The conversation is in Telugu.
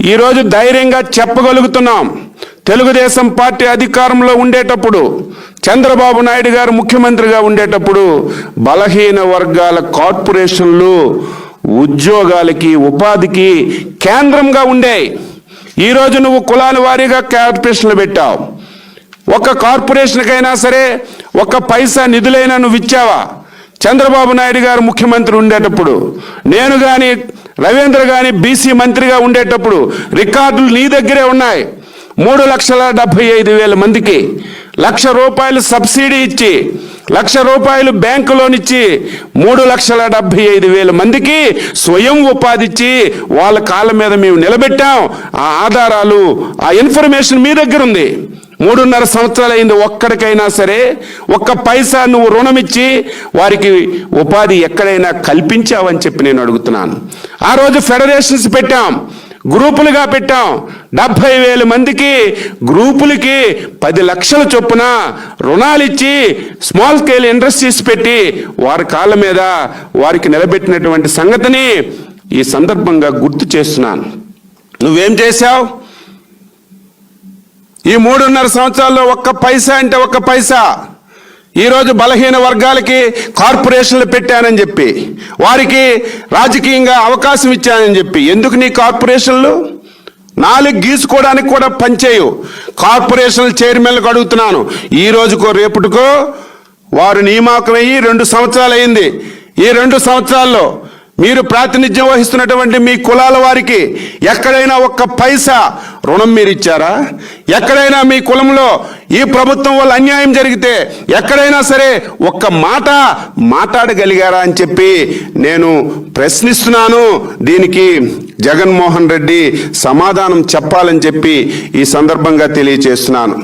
ఈరోజు ధైర్యంగా చెప్పగలుగుతున్నాం. తెలుగుదేశం పార్టీ అధికారంలో ఉండేటప్పుడు చంద్రబాబు నాయుడు గారు ముఖ్యమంత్రిగా ఉండేటప్పుడు బలహీన వర్గాల కార్పొరేషన్లు ఉద్యోగాలకి ఉపాధికి కేంద్రంగా ఉండేవి ఈరోజు నువ్వు కులాల వారీగా కార్పొరేషన్లు పెట్టావు. ఒక కార్పొరేషన్కైనా సరే ఒక పైసా నిధులైనా నువ్వు ఇచ్చావా? చంద్రబాబు నాయుడు గారు ముఖ్యమంత్రి ఉండేటప్పుడు నేను కానీ రవీంద్ర గాని బీసీ మంత్రిగా ఉండేటప్పుడు రికార్డులు నీ దగ్గరే ఉన్నాయి. మూడు లక్షల డెబ్బై ఐదు వేల మందికి లక్ష రూపాయలు సబ్సిడీ ఇచ్చి లక్ష రూపాయలు బ్యాంకు లోన్ ఇచ్చి మూడు లక్షల డెబ్బై ఐదు వేల మందికి స్వయం ఉపాధి ఇచ్చి వాళ్ళ కాళ్ళ మీద మేము నిలబెట్టాం. ఆ ఆధారాలు ఆ ఇన్ఫర్మేషన్ మీ దగ్గర ఉంది. మూడున్నర సంవత్సరాలు అయింది ఒక్కడికైనా సరే ఒక్క పైసా నువ్వు రుణమిచ్చి వారికి ఉపాధి ఎక్కడైనా కల్పించావని చెప్పి నేను అడుగుతున్నాను. ఆ రోజు ఫెడరేషన్స్ పెట్టాం గ్రూపులుగా పెట్టాం. డెబ్భై వేల మందికి గ్రూపులకి పది లక్షల చొప్పున రుణాలు ఇచ్చి స్మాల్ స్కేల్ ఇండస్ట్రీస్ పెట్టి వారి కాళ్ళ మీద వారికి నిలబెట్టినటువంటి సంగతిని ఈ సందర్భంగా గుర్తు చేస్తున్నాను. నువ్వేం చేశావు? ఈ మూడున్నర సంవత్సరాల్లో ఒక్క పైసా అంటే ఒక్క పైసా. ఈరోజు బలహీన వర్గాలకి కార్పొరేషన్లు పెట్టానని చెప్పి వారికి రాజకీయంగా అవకాశం ఇచ్చానని చెప్పి ఎందుకు నీ కార్పొరేషన్లు? నాలుగు గీసుకోవడానికి కూడా పనిచేయు కార్పొరేషన్ల చైర్మన్లకు అడుగుతున్నాను. ఈ రోజుకో రేపటికో వారు నియామకమయ్యి రెండు సంవత్సరాలు అయింది. ఈ రెండు సంవత్సరాల్లో మీరు ప్రాతినిధ్యం వహిస్తున్నటువంటి మీ కులాల వారికి ఎక్కడైనా ఒక్క పైసా రుణం మీరు ఇచ్చారా ఎక్కడైనా మీ కులంలో ఈ ప్రభుత్వం వల్ల అన్యాయం జరిగితే ఎక్కడైనా సరే ఒక్క మాట మాట్లాడగలిగారా అని చెప్పి నేను ప్రశ్నిస్తున్నాను. దీనికి జగన్మోహన్ రెడ్డి సమాధానం చెప్పాలని చెప్పి ఈ సందర్భంగా తెలియచేస్తున్నాను